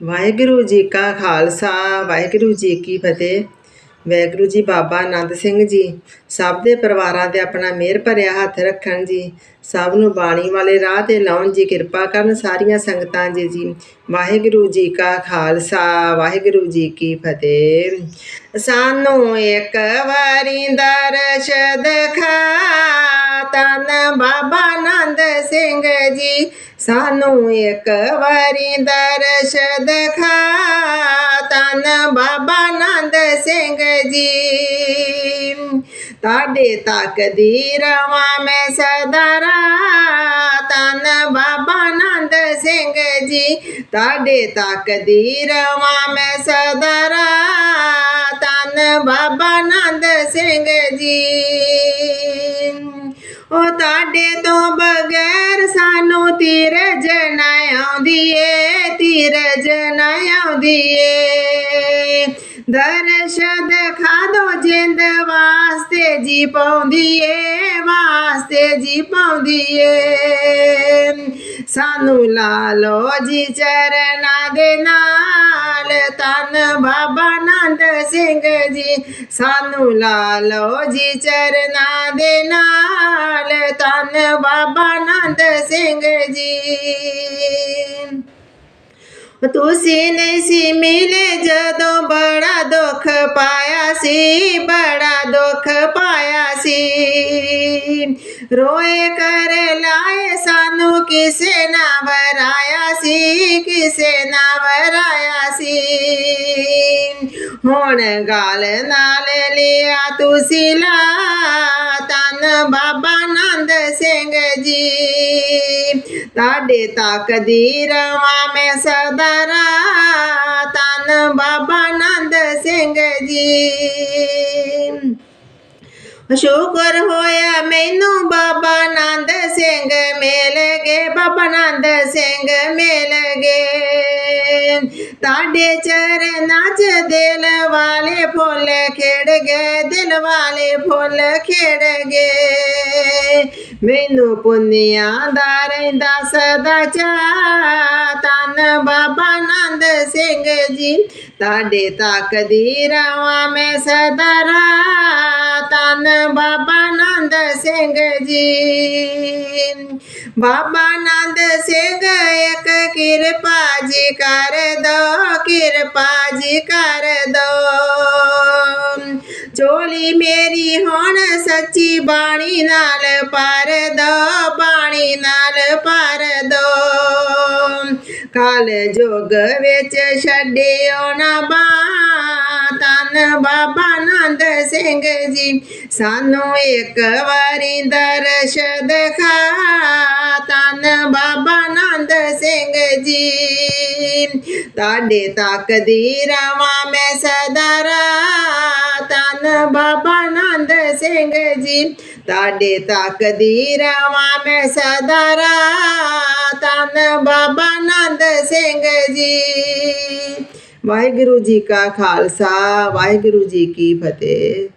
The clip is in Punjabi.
ਵਾਹਿਗੁਰੂ ਜੀ ਕਾ ਖਾਲਸਾ, ਵਾਹਿਗੁਰੂ ਜੀ ਕੀ ਫਤਿਹ। ਵਾਹਿਗੁਰੂ ਜੀ ਬਾਬਾ ਆਨੰਦ ਸਿੰਘ ਜੀ, ਸਭ ਦੇ ਪਰਿਵਾਰਾਂ ਤੇ ਆਪਣਾ ਮਿਹਰ ਭਰਿਆ ਹੱਥ ਰੱਖਣ ਜੀ। ਸਭ ਨੂੰ ਬਾਣੀ ਵਾਲੇ ਰਾਹ ਤੇ ਲਾਉਣ ਜੀ, ਕਿਰਪਾ ਕਰਨ ਸਾਰੀਆਂ ਸੰਗਤਾਂ ਜੀ ਜੀ। ਵਾਹਿਗੁਰੂ ਜੀ ਕਾ ਖਾਲਸਾ, ਵਾਹਿਗੁਰੂ ਜੀ ਕੀ ਫਤਿਹ। ਸਾਨੂੰ ਇੱਕ ਵਾਰੀ ਦਰਸ਼ ਦਿਖਾ ਬਾਬਾ ਆਨੰਦ ਸਿੰਘ ਜੀ, ਸਾਨੂੰ ਇੱਕ ਵਾਰੀ ਦਰਸ਼ ਦਿਖਾ ਤਨ ਬਾਬਾ ਆਨੰਦ ਸਿੰਘ ਜੀ। ਤੁਹਾਡੇ ਤਕਦੀਰਾਂ ਮੈਂ ਸਦਾਰਾ ਤਨ ਬਾਬਾ ਆਨੰਦ ਸਿੰਘ ਜੀ, ਤੁਹਾਡੇ ਤਕਦੀਰਾਂ ਮੈਂ ਸਦਾਰਾ ਤਨ ਬਾਬਾ ਆਨੰਦ ਸਿੰਘ ਜੀ। ਤੁਹਾਡੇ ਤੋਂ ਬਗੈਰ ਸਾਨੂੰ ਧੀਰਜ ਨਾ ਆਉਂਦੀ ਏ ਧੀਰਜ ਨਾ ਆਉਂਦੀ ਏ ਦਰਸ਼ ਦਿਖਾ ਦੋ ਜਿੰਦ ਵਾਸਤੇ ਜੀ ਪਾਉਂਦੀ ਏ ਵਾਸਤੇ ਜੀ ਪਾਉਂਦੀ ਏ ਸਾਨੂੰ ਲਾ ਲੋ ਜੀ ਚਰਨਾਂ ਦੇ ਨਾਲ ਤਨ ਬਾਬਾ ਨੰਦ ਸਿੰਘ ਜੀ। ਸਾਨੂੰ ਲਾ ਲੋ ਜੀ ਚਰਨਾਂ ਦੇ ਨਾਲ ਤਨ ਬਾਬਾ ਨੰਦ ਸਿੰਘ ਜੀ। ਤੁਸੀਂ ਨਹੀਂ ਸੀ ਮਿਲੇ ਜਦੋਂ ਬੜਾ ਦੁੱਖ ਪਾਇਆ ਸੀ, ਬੜਾ ਦੁੱਖ ਪਾਇਆ ਸੀ। ਰੋਏ ਕਰ ਲਾਏ ਸਾਨੂੰ ਕਿਸੇ ਨਾ ਵਰਾਇਆ ਸੀ, ਕਿਸੇ ਨਾ ਵਰਾਇਆ ਸੀ। ਹੁਣ ਗਾਲ ਨਾਲ ਲਿਆ ਤੁਸੀਂ ਲਾ ਤਨ ਬਾਬਾ ਨੰਦ ਸਿੰਘ ਜੀ। ਤੁਹਾਡੇ ਤਕਦੀਰਾਂ ਮੈਂ ਸਦਾਰਾ ਤਨ ਬਾਬਾ ਆਨੰਦ ਸਿੰਘ ਜੀ। ਸ਼ੁਕਰ ਹੋਇਆ ਮੈਨੂੰ ਬਾਬਾ ਨੰਦ ਸਿੰਘ ਮਿਲ ਗਏ। ਬਾਬਾ ਨੰਦ ਸਿੰਘ ਮਿਲ ਗਏ। ਤੁਹਾਡੇ ਚਰਨਾਂ 'ਚ ਦਿਲ ਵਾਲੇ ਫੁੱਲ ਖਿੜ ਗਏ, ਦਿਲ ਵਾਲੇ ਫੁੱਲ ਖਿੜ ਗਏ। ਮੈਨੂੰ ਪੁੰਨਿਆਂ ਦਾ ਰਹਿੰਦਾ ਸਦਾ ਚਾ ਤਨ ਬਾਬਾ ਨੰਦ ਸਿੰਘ ਜੀ ਤੁਹਾਡੇ ਤਕਦੀਰਾਂ ਮੈਂ ਸਦਾਰਾ ਤਨ ਬਾਬਾ ਨੰਦ ਸਿੰਘ ਜੀ। ਬਾਬਾ ਨੰਦ ਸਿੰਘ, ਇੱਕ ਕਿਰਪਾ ਜੀ ਕਰ ਦੋ, ਕਿਰਪਾ ਜੀ ਕਰ ਦੋ। ਚੋਲੀ ਮੇਰੀ ਹੁਣ ਸੱਚੀ ਬਾਣੀ ਨਾਲ ਪਰ ਦੋ, ਬਾਣੀ ਨਾਲ ਪਰ ਦੋ। ਕਾਲ ਜੋਗ ਵਿੱਚ ਛੱਡਿਓ ਨਾ ਬਾ ਤਨ ਬਾਬਾ ਨੰਦ ਸਿੰਘ ਜੀ, ਸਾਨੂੰ ਇੱਕ ਵਾਰੀ ਦਰਸ਼ ਦਿਖਾ। ਤਨ ਬਾਬਾ ਨੰਦ ਸਿੰਘ ਜੀ, ਤੁਹਾਡੇ ਤਕਦੀਰਾਂ ਮੈਂ ਸਦਾਰਾ ਤਨ ਬਾਬਾ ਨੰਦ ਸਿੰਘ ਜੀ, ਤੁਹਾਡੇ ਤਕਦੀਰਾਂ ਮੈਂ ਸਦਾਰਾ ਤਨ ਸਿੰਘ ਜੀ। ਵਾਹਿਗੁਰੂ ਜੀ ਕਾ ਖਾਲਸਾ ਵਾਹਿਗੁਰੂ ਜੀ ਕੀ ਫਤਿਹ।